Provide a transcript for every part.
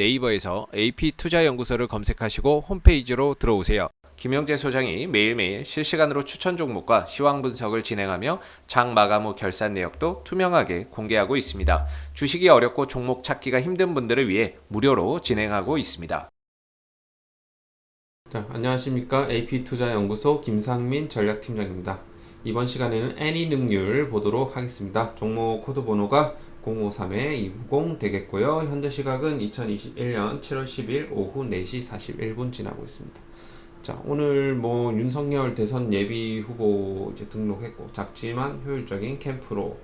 네이버에서 AP투자연구소를 검색하시고 홈페이지로 들어오세요. 김영재 소장이 매일매일 실시간으로 추천 종목과 시황 분석을 진행하며 장 마감 후 결산 내역도 투명하게 공개하고 있습니다. 주식이 어렵고 종목 찾기가 힘든 분들을 위해 무료로 진행하고 있습니다. 자, 안녕하십니까. AP투자연구소 김상민 전략팀장입니다. 이번 시간에는 애니 능률 보도록 하겠습니다. 종목 코드 번호가 053-290 되겠고요. 현재 시각은 2021년 7월 10일 오후 4시 41분 지나고 있습니다. 자, 오늘 뭐 윤석열 대선 예비 후보 이제 등록했고 작지만 효율적인 캠프로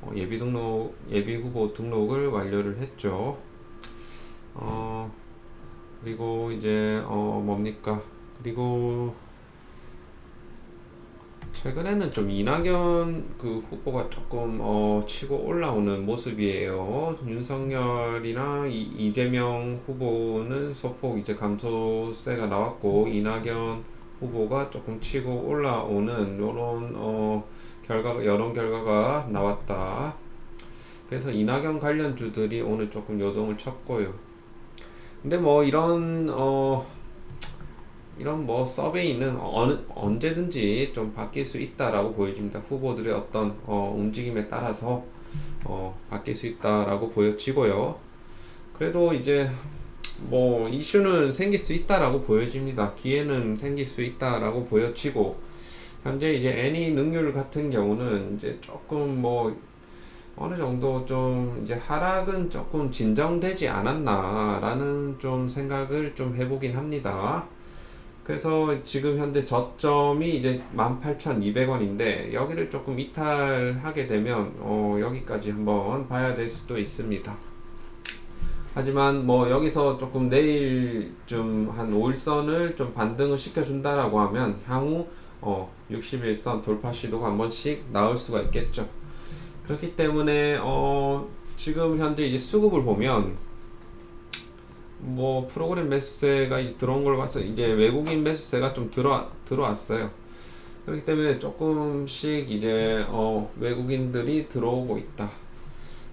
어, 예비 등록 예비 후보 등록을 완료를 했죠. 어, 그리고 이제 어 뭡니까? 그리고 최근에는 좀 이낙연 그 후보가 조금 어 치고 올라오는 모습이에요. 윤석열이나 이, 이재명 후보는 소폭 이제 감소세가 나왔고 이낙연 후보가 조금 치고 올라오는 요런 어 결과가 여론 결과가 나왔다. 그래서 이낙연 관련주들이 오늘 조금 요동을 쳤고요. 근데 뭐 이런 어 이런 뭐 서베이는 어느 언제든지 좀 바뀔 수 있다라고 보여집니다. 후보들의 어떤 어 움직임에 따라서 어 바뀔 수 있다라고 보여지고요. 그래도 이제 뭐 이슈는 생길 수 있다라고 보여집니다. 기회는 생길 수 있다라고 보여지고 현재 이제 애니 능률 같은 경우는 이제 조금 뭐 어느 정도 좀 이제 하락은 조금 진정되지 않았나라는 좀 생각을 좀 해보긴 합니다. 그래서 지금 현재 저점이 이제 18,200원인데 여기를 조금 이탈하게 되면 어 여기까지 한번 봐야 될 수도 있습니다. 하지만 뭐 여기서 조금 내일 좀 한 5일선을 좀 반등을 시켜준다라고 하면 향후 어 61선 돌파 시도가 한 번씩 나올 수가 있겠죠. 그렇기 때문에 어 지금 현재 이제 수급을 보면 뭐 프로그램 매수세가 이제 들어온 걸 봐서 이제 외국인 매수세가 좀 들어 들어왔어요. 그렇기 때문에 조금씩 이제 어 외국인들이 들어오고 있다.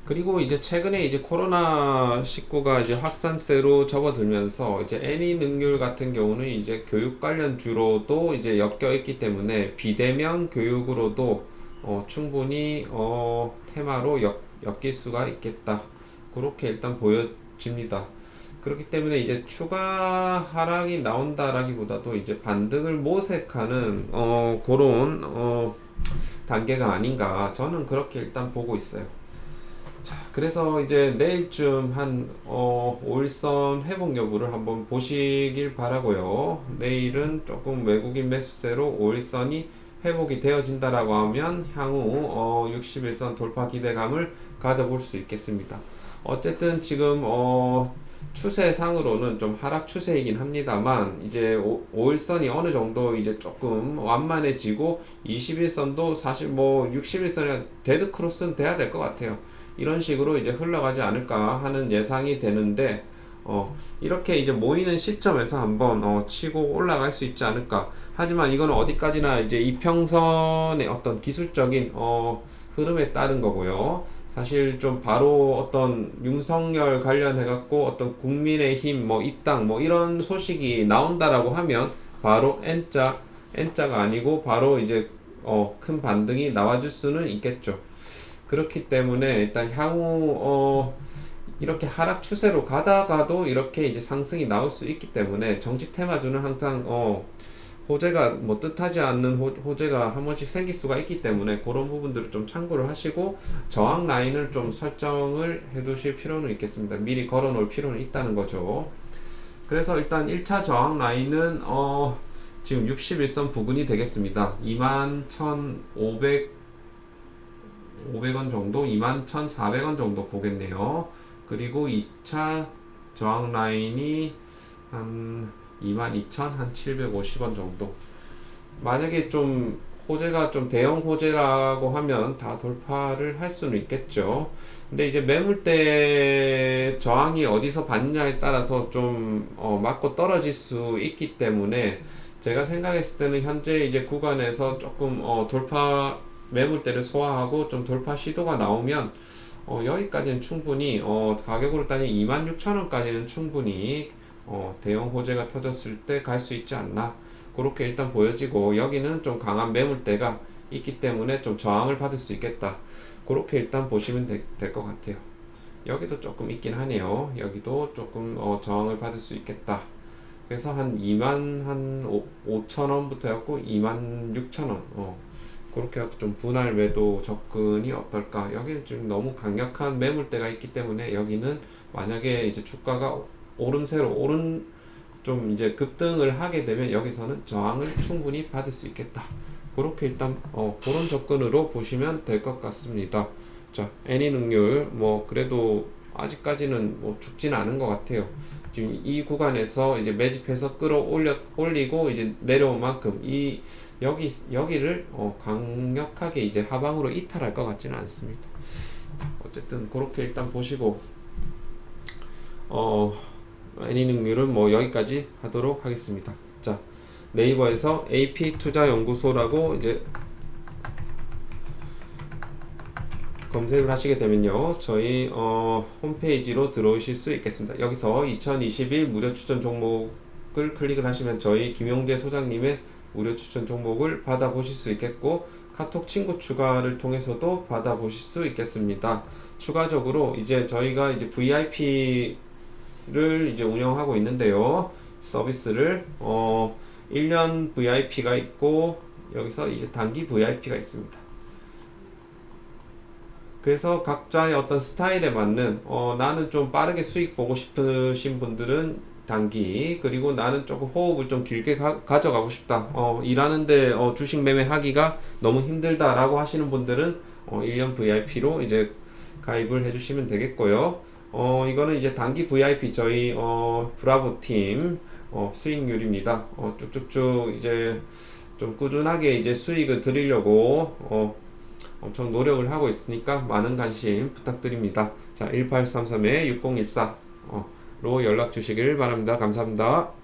그리고 이제 최근에 이제 코로나 19가 이제 확산세로 접어들면서 이제 애니 능률 같은 경우는 이제 교육 관련 주로도 이제 엮여 있기 때문에 비대면 교육으로도 어 충분히 어 테마로 엮, 엮일 수가 있겠다. 그렇게 일단 보여집니다. 그렇기 때문에 이제 추가 하락이 나온다라기보다도 이제 반등을 모색하는 어 그런 어 단계가 아닌가 저는 그렇게 일단 보고 있어요. 자, 그래서 이제 내일쯤 한 어, 5일선 회복 여부를 한번 보시길 바라고요. 내일은 조금 외국인 매수세로 5일선이 회복이 되어진다라고 하면 향후 어, 61선 돌파 기대감을 가져볼 수 있겠습니다. 어쨌든 지금 어, 추세상으로는 좀 하락 추세이긴 합니다만 이제 5, 일선이 어느 정도 이제 조금 완만해지고 21선도 사실 뭐 61선이 데드 크로스는 돼야 될 것 같아요. 이런 식으로 이제 흘러가지 않을까 하는 예상이 되는데 어 이렇게 이제 모이는 시점에서 한번 어 치고 올라갈 수 있지 않을까. 하지만 이거는 어디까지나 이제 이평선의 어떤 기술적인 어 흐름에 따른 거고요. 사실 좀 바로 어떤 윤석열 관련해 갖고 어떤 국민의힘 뭐 입당 뭐 이런 소식이 나온다라고 하면 바로 N자 N자가 아니고 바로 이제 어 큰 반등이 나와줄 수는 있겠죠. 그렇기 때문에 일단 향후 어 이렇게 하락 추세로 가다가도 이렇게 이제 상승이 나올 수 있기 때문에 정치 테마주는 항상 어 호재가 뭐 뜻하지 않는 호, 호재가 한 번씩 생길 수가 있기 때문에 그런 부분들을 좀 참고를 하시고 저항 라인을 좀 설정을 해 두실 필요는 있겠습니다. 미리 걸어 놓을 필요는 있다는 거죠. 그래서 일단 1차 저항 라인은 어 지금 61선 부근이 되겠습니다. 21,500 500원 정도, 21,400원 정도 보겠네요. 그리고 2차 저항 라인이 한 22,750원 정도. 만약에 좀 호재가 좀 대형 호재라고 하면 다 돌파를 할 수는 있겠죠. 근데 이제 매물대 저항이 어디서 받느냐에 따라서 좀 어, 맞고 떨어질 수 있기 때문에 제가 생각했을 때는 현재 이제 구간에서 조금 어, 돌파 매물대를 소화하고 좀 돌파 시도가 나오면 어, 여기까지는 충분히 어, 가격으로 따지면 26,000원까지는 충분히 어, 대형 호재가 터졌을 때 갈 수 있지 않나? 그렇게 일단 보여지고 여기는 좀 강한 매물대가 있기 때문에 좀 저항을 받을 수 있겠다. 그렇게 일단 보시면 될 것 같아요. 여기도 조금 있긴 하네요. 여기도 조금 어, 저항을 받을 수 있겠다. 그래서 한 2만 한 5천 원부터였고 2만 6천 원. 어, 그렇게 해서 좀 분할 매도 접근이 어떨까? 여기는 좀 너무 강력한 매물대가 있기 때문에 여기는 만약에 이제 주가가 오름세로 오른 좀 이제 급등을 하게 되면 여기서는 저항을 충분히 받을 수 있겠다. 그렇게 일단 어, 그런 접근으로 보시면 될 것 같습니다. 자 애니 능률 뭐 그래도 아직까지는 뭐 죽지는 않은 것 같아요. 지금 이 구간에서 이제 매집해서 끌어올려 올리고 이제 내려온 만큼 이 여기 여기를 어, 강력하게 이제 하방으로 이탈할 것 같지는 않습니다. 어쨌든 그렇게 일단 보시고 어 애니 능률은 뭐 여기까지 하도록 하겠습니다. 자 네이버에서 AP 투자 연구소라고 이제 검색을 하시게 되면요 저희 어, 홈페이지로 들어오실 수 있겠습니다 여기서 2021 무료 추천 종목을 클릭을 하시면 저희 김용재 소장님의 무료 추천 종목을 받아보실 수 있겠고 카톡 친구 추가를 통해서도 받아보실 수 있겠습니다 추가적으로 이제 저희가 이제 VIP 를 이제 운영하고 있는데요. 서비스를 어 1년 VIP가 있고 여기서 이제 단기 VIP가 있습니다. 그래서 각자의 어떤 스타일에 맞는 어, 나는 좀 빠르게 수익 보고 싶으신 분들은 단기 그리고 나는 조금 호흡을 좀 길게 가, 가져가고 싶다. 어, 일하는데 어, 주식 매매하기가 너무 힘들다 라고 하시는 분들은 어, 1년 VIP로 이제 가입을 해주시면 되겠고요 어, 이거는 이제 단기 VIP 저희 어, 브라보 팀 어, 수익률입니다 어, 쭉쭉쭉 이제 좀 꾸준하게 이제 수익을 드리려고 어, 엄청 노력을 하고 있으니까 많은 관심 부탁드립니다. 자, 1833-6014로 연락 주시길 바랍니다. 감사합니다.